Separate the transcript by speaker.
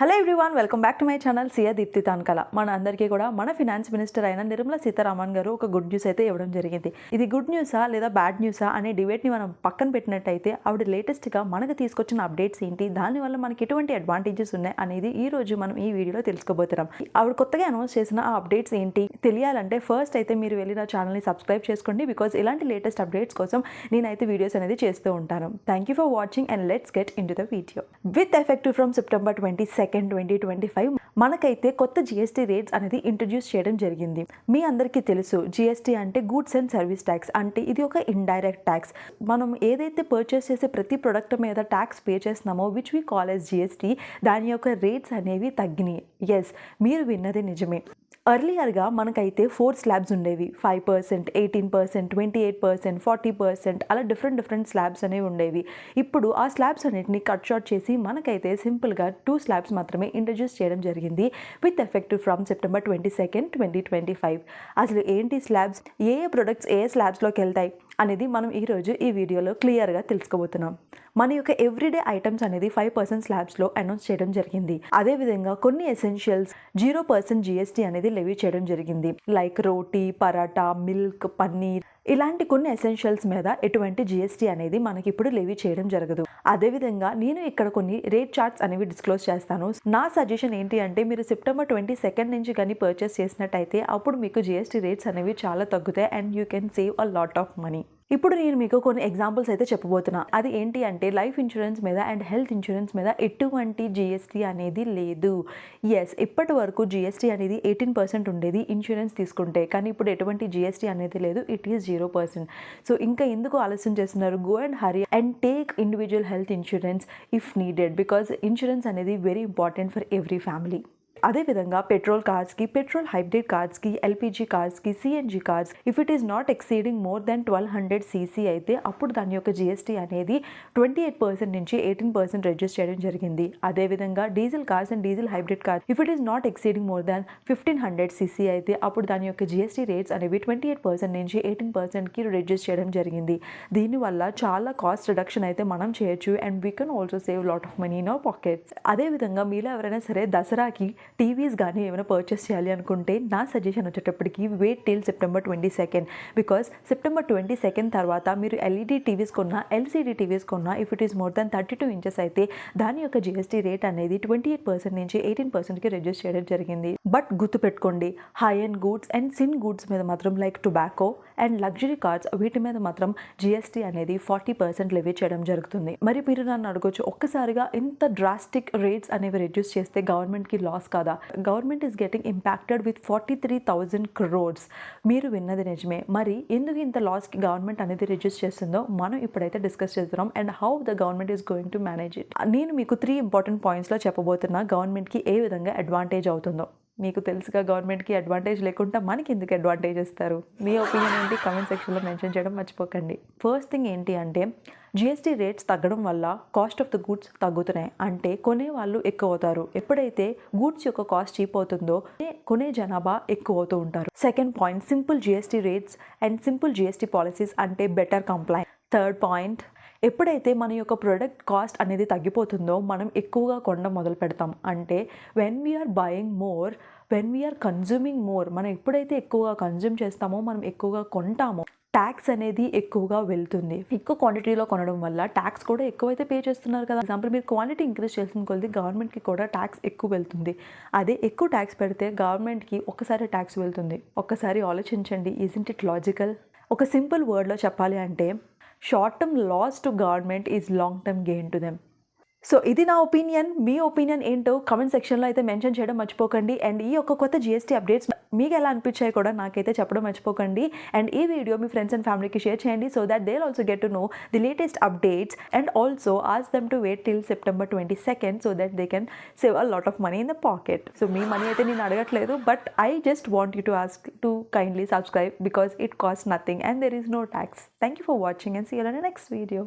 Speaker 1: Hello everyone welcome back to my channel Siya Deepti Tankala. మన అందరికీ కూడా మన ఫినాన్స్ మినిస్టర్ అయిన నిర్మలా సీతారామన్ గారు ఒక గుడ్ న్యూస్ అయితే ఇవ్వడం జరిగింది. ఇది గుడ్ న్యూసా లేదా బ్యాడ్ న్యూసా అనే డిబేట్ని మనం పక్కన పెట్టినట్టయితే ఆవిడ లేటెస్ట్గా మనకు తీసుకొచ్చిన అప్డేట్స్ ఏంటి దానివల్ల మనకి ఎటువంటి అడ్వాంటేజెస్ ఉన్నాయి అనేది ఈ రోజు మనం ఈ వీడియోలో తెలుసుకోబోతున్నాం. ఆవిడ కొత్తగా అనౌన్స్ చేసిన ఆ అప్డేట్స్ ఏంటి తెలియాలంటే ఫస్ట్ అయితే మీరు వెళ్ళి నా ఛానల్ని సబ్స్క్రైబ్ చేసుకోండి బికాజ్ ఇలాంటి లేటెస్ట్ అప్డేట్స్ కోసం నేనైతే వీడియోస్ అనేది చేస్తూ ఉంటాను. Thank you for watching and let's get into the video. With effective from September twenty second second twenty twenty five మనకైతే కొత్త జిఎస్టీ రేట్స్ అనేది ఇంట్రడ్యూస్ చేయడం జరిగింది. మీ అందరికీ తెలుసు జిఎస్టీ అంటే గూడ్స్ అండ్ సర్వీస్ ట్యాక్స్ అంటే ఇది ఒక ఇండైరెక్ట్ ట్యాక్స్ మనం ఏదైతే పర్చేస్ చేసే ప్రతి ప్రొడక్ట్ మీద ట్యాక్స్ పే చేస్తున్నామో which we call as GST దాని యొక్క రేట్స్ అనేవి తగ్గినాయి. ఎస్ మీరు విన్నది నిజమే. ఎర్లియర్గా మనకైతే ఫోర్ స్లాబ్స్ ఉండేవి. Five percent eighteen percent twenty eight percent forty percent అలా డిఫరెంట్ డిఫరెంట్ స్లాబ్స్ అనేవి ఉండేవి. ఇప్పుడు ఆ స్లాబ్స్ అన్నిటిని కట్ షార్ట్ చేసి మనకైతే సింపుల్గా టూ స్లాబ్స్ మాత్రమే ఇంట్రడ్యూస్ చేయడం జరిగింది. With effective from September twenty second twenty twenty five అసలు ఏంటి స్లాబ్స్ ఏ ఏ ప్రొడక్ట్స్ ఏ స్లాబ్స్లోకి వెళ్తాయి? అనేది మనం ఈరోజు ఈ వీడియోలో క్లియర్గా తెలుసుకోబోతున్నాం. మన యొక్క ఎవ్రీడే ఐటమ్స్ అనేది ఫైవ్ పర్సెంట్ స్లాబ్స్లో అనౌన్స్ చేయడం జరిగింది. అదేవిధంగా కొన్ని ఎసెన్షియల్స్ జీరో పర్సెంట్ జిఎస్టీ అనేది లెవీ చేయడం జరిగింది. లైక్ రోటీ పరాటా మిల్క్ పన్నీర్ ఇలాంటి కొన్ని ఎసెన్షియల్స్ మీద ఎటువంటి జిఎస్టీ అనేది మనకి ఇప్పుడు లెవీ చేయడం జరగదు. అదేవిధంగా నేను ఇక్కడ కొన్ని రేట్ చార్ట్స్ అనేవి డిస్క్లోజ్ చేస్తాను. నా సజెషన్ ఏంటి అంటే మీరు సెప్టెంబర్ ట్వంటీ సెకండ్ నుంచి కానీ పర్చేస్ చేసినట్టయితే అప్పుడు మీకు జిఎస్టీ రేట్స్ అనేవి చాలా తగ్గుతాయి and you can save a lot of money ఇప్పుడు నేను మీకు కొన్ని ఎగ్జాంపుల్స్ అయితే చెప్పబోతున్నా. అది ఏంటి అంటే లైఫ్ ఇన్సూరెన్స్ మీద అండ్ హెల్త్ ఇన్సూరెన్స్ మీద ఎటువంటి జిఎస్టీ అనేది లేదు. ఎస్ ఇప్పటి వరకు జిఎస్టీ అనేది ఎయిటీన్ పర్సెంట్ ఉండేది ఇన్సూరెన్స్ తీసుకుంటే. కానీ ఇప్పుడు ఎటువంటి జిఎస్టీ అనేది లేదు it is zero percent so ఇంకా ఎందుకు ఆలస్యం చేస్తున్నారు? Go and hurry and take individual health insurance if needed because insurance అనేది very important for every family అదేవిధంగా పెట్రోల్ కార్స్కి పెట్రోల్ హైబ్రిడ్ కార్స్కి LPG కార్స్కి CNG cars if it is not exceeding more than twelve hundred CC అయితే అప్పుడు దాని యొక్క GST అనేది twenty eight percent నుంచి ఎయిటీన్ పర్సెంట్ రిడ్యూస్ చేయడం జరిగింది. అదేవిధంగా diesel cars and diesel hybrid cars if it is not exceeding more than fifteen hundred CC అయితే అప్పుడు దాని యొక్క జిఎస్టీ రేట్స్ అనేవి ట్వంటీ ఎయిట్ పర్సెంట్ నుంచి ఎయిటీన్ పర్సెంట్కి రిడ్యూస్ చేయడం జరిగింది. దీనివల్ల చాలా కాస్ట్ రిడక్షన్ అయితే మనం చేయొచ్చు and we can also save lot of money in our pockets అదేవిధంగా మీలో ఎవరైనా సరే దసరాకి టీవీస్ కానీ ఏమైనా పర్చేస్ చేయాలి అనుకుంటే నా సజెషన్ వచ్చేటప్పటికి wait till September twenty second because September twenty second తర్వాత మీరు ఎల్ఈడి టీవీస్ కొన్నా ఎల్సీడీ టీవీస్ కొన్నా if it is more than thirty two inches అయితే దాని యొక్క జిఎస్టీ రేట్ అనేది ట్వంటీ ఎయిట్ పర్సెంట్ నుంచి ఎయిటీన్ పర్సెంట్కి రిడ్యూస్ చేయడం జరిగింది. బట్ గుర్తుపెట్టుకోండి high end goods and sin goods మీద మాత్రం like tobacco and luxury cars వీటి మీద మాత్రం జిఎస్టీ అనేది ఫార్టీ పర్సెంట్ లెవీ చేయడం జరుగుతుంది. మరి మీరు నన్ను అడగొచ్చు ఒక్కసారిగా ఇంత డ్రాస్టిక్ రేట్స్ అనేవి రిడ్యూస్ చేస్తే గవర్నమెంట్కి లాస్ కాదా government is getting impacted with forty three thousand crores మీరు విన్నది నిజమే. మరి ఎందుకు ఇంత లాస్కి గవర్నమెంట్ అనేది రిడ్యూస్ చేస్తుందో మనం ఇప్పుడైతే డిస్కస్ చేస్తున్నాం. And how the government is going to manage it నేను మీకు త్రీ ఇంపార్టెంట్ పాయింట్స్లో చెప్పబోతున్నా. గవర్నమెంట్కి ఏ విధంగా అడ్వాంటేజ్ అవుతుందో. మీకు తెలుసుగా గవర్నమెంట్కి అడ్వాంటేజ్ లేకుండా మనకి ఎందుకు అడ్వాంటేజ్ ఇస్తారు? మీ ఒపీనియన్ ఏంటి? కమెంట్ సెక్షన్లో మెన్షన్ చేయడం మర్చిపోకండి. ఫస్ట్ థింగ్ ఏంటి అంటే జిఎస్టీ రేట్స్ తగ్గడం వల్ల కాస్ట్ ఆఫ్ ద గూడ్స్ తగ్గుతున్నాయి. అంటే కొనే వాళ్ళు ఎక్కువ అవుతారు ఎప్పుడైతే గూడ్స్ యొక్క కాస్ట్ చీప్ అవుతుందో కొనే జనాభా ఎక్కువ అవుతూ ఉంటారు. Second point simple GST rates and simple GST policies అంటే బెటర్ కంప్లైంట్ థర్డ్ పాయింట్ ఎప్పుడైతే మన యొక్క ప్రోడక్ట్ కాస్ట్ అనేది తగ్గిపోతుందో మనం ఎక్కువగా కొనడం మొదలు పెడతాం. అంటే when we are buying more when we are consuming more మనం ఎప్పుడైతే ఎక్కువగా కన్జ్యూమ్ చేస్తామో మనం ఎక్కువగా కొంటామో ట్యాక్స్ అనేది ఎక్కువగా వెళ్తుంది. ఎక్కువ క్వాంటిటీలో కొనడం వల్ల ట్యాక్స్ కూడా ఎక్కువైతే పే చేస్తున్నారు కదా. ఎగ్జాంపుల్ మీరు క్వాంటిటీ ఇంక్రీజ్ చేసిన కొద్ది గవర్నమెంట్కి కూడా ట్యాక్స్ ఎక్కువ వెళ్తుంది. అదే ఎక్కువ ట్యాక్స్ పెడితే గవర్నమెంట్కి ఒక్కసారి ట్యాక్స్ వెళ్తుంది. ఒక్కసారి ఆలోచించండి ఈజంట్ ఇట్ లాజికల్ ఒక సింపుల్ వర్డ్లో చెప్పాలి అంటే short term loss to government is long term gain to them so ఇది నా ఒపీనియన్ మీ ఒపీనియన్ ఏంటో కమెంట్ సెక్షన్లో అయితే మెన్షన్ చేయడం మర్చిపోకండి. అండ్ ఈ యొక్క కొత్త జిఎస్టీ అప్డేట్స్ మీకు ఎలా అనిపించాయి కూడా నాకైతే చెప్పడం మర్చిపోకండి. అండ్ ఈ వీడియో మీ ఫ్రెండ్స్ అండ్ ఫ్యామిలీకి షేర్ చేయండి so that they also get to know the latest updates and also ask them to wait till September twenty second so that they can save a lot of money in the pocket so me money అయితే నేను అడగట్లేదు but I just want you to ask to kindly subscribe because it cost nothing and there is no tax thank you for watching and see you next video